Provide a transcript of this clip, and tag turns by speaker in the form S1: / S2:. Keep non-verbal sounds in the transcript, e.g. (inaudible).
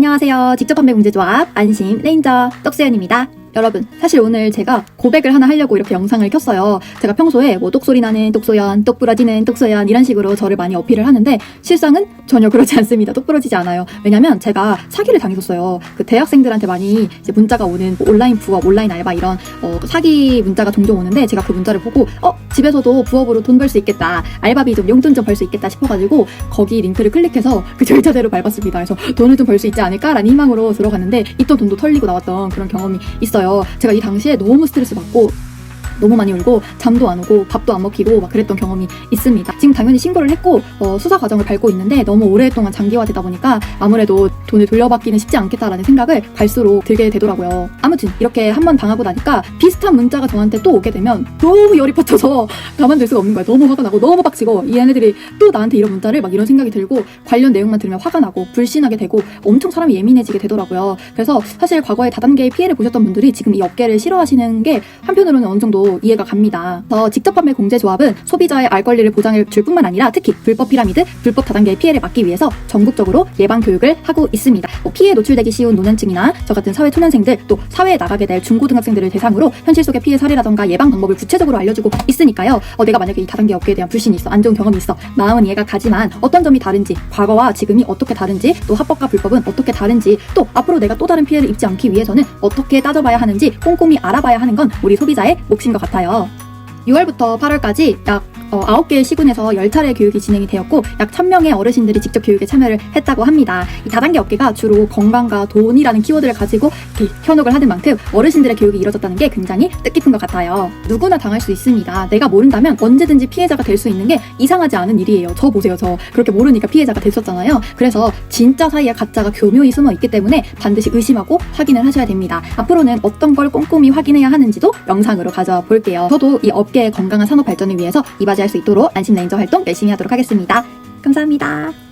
S1: 안녕하세요. 직접 판매 공제조합 안심 레인저 떡수연입니다. 여러분, 사실 오늘 제가 고백을 하나 하려고 이렇게 영상을 켰어요. 제가 평소에 뭐 똑소리 나는 똑소연, 똑 부러지는 똑소연 이런 식으로 저를 많이 어필을 하는데 실상은 전혀 그렇지 않습니다. 똑 부러지지 않아요. 왜냐면 제가 사기를 당했었어요. 그 대학생들한테 많이 이제 문자가 오는 뭐 온라인 부업, 온라인 알바 이런 어, 사기 문자가 종종 오는데 제가 그 문자를 보고 어 집에서도 부업으로 돈 벌 수 있겠다. 알바비 좀 용돈 좀 벌 수 있겠다 싶어가지고 거기 링크를 클릭해서 그 절차대로 밟았습니다. 그래서 돈을 좀 벌 수 있지 않을까라는 희망으로 들어갔는데 있던 돈도 털리고 나왔던 그런 경험이 있어요. 제가 이 당시에 너무 스트레스 받고 너무 많이 울고 잠도 안 오고 밥도 안 먹히고 막 그랬던 경험이 있습니다. 지금 당연히 신고를 했고 어, 수사 과정을 밟고 있는데 너무 오랫동안 장기화되다 보니까 아무래도 돈을 돌려받기는 쉽지 않겠다라는 생각을 갈수록 들게 되더라고요. 아무튼 이렇게 한 번 당하고 나니까 비슷한 문자가 저한테 또 오게 되면 너무 열이 받쳐서 (laughs) 가만둘 수가 없는 거예요. 너무 화가 나고 너무 빡치고 이 얘네들이 또 나한테 이런 문자를 막 이런 생각이 들고 관련 내용만 들으면 화가 나고 불신하게 되고 엄청 사람이 예민해지게 되더라고요. 그래서 사실 과거에 다단계의 피해를 보셨던 분들이 지금 이 업계를 싫어하시는 게 한편으로는 어느 정도 이해가 갑니다. 그래서 직접 판매 공제 조합은 소비자의 알 권리를 보장해 줄 뿐만 아니라 특히 불법 피라미드, 불법 다단계의 피해를 막기 위해서 전국적으로 예방 교육을 하고 있습니다. 뭐 피해에 노출되기 쉬운 노년층이나 저 같은 사회 초년생들 또 사회에 나가게 될 중고등학생들을 대상으로 현실 속의 피해 사례라던가 예방 방법을 구체적으로 알려주고 있으니까요. 어, 내가 만약에 이 다단계 업계에 대한 불신이 있어, 안 좋은 경험이 있어, 마음은 이해가 가지만 어떤 점이 다른지, 과거와 지금이 어떻게 다른지, 또 합법과 불법은 어떻게 다른지, 또 앞으로 내가 또 다른 피해를 입지 않기 위해서는 어떻게 따져봐야 하는지 꼼꼼히 알아봐야 하는 건 우리 소비자의 몫인 것 같아요. 6월부터 8월까지 약 어, 9개의 시군에서 10차례 교육이 진행이 되었고 약 1000명의 어르신들이 직접 교육에 참여를 했다고 합니다. 이 다단계 업계가 주로 건강과 돈이라는 키워드를 가지고 현혹을 하는 만큼 어르신들의 교육이 이뤄졌다는 게 굉장히 뜻깊은 것 같아요. 누구나 당할 수 있습니다. 내가 모른다면 언제든지 피해자가 될 수 있는 게 이상하지 않은 일이에요. 저 보세요. 저 그렇게 모르니까 피해자가 됐었잖아요. 그래서 진짜 사이에 가짜가 교묘히 숨어 있기 때문에 반드시 의심하고 확인을 하셔야 됩니다. 앞으로는 어떤 걸 꼼꼼히 확인해야 하는지도 영상으로 가져와 볼게요. 저도 이 업계의 건강한 산업 발전을 위해서 이바지 할 수 있도록 안심 레인저 활동 열심히 하도록 하겠습니다. 감사합니다.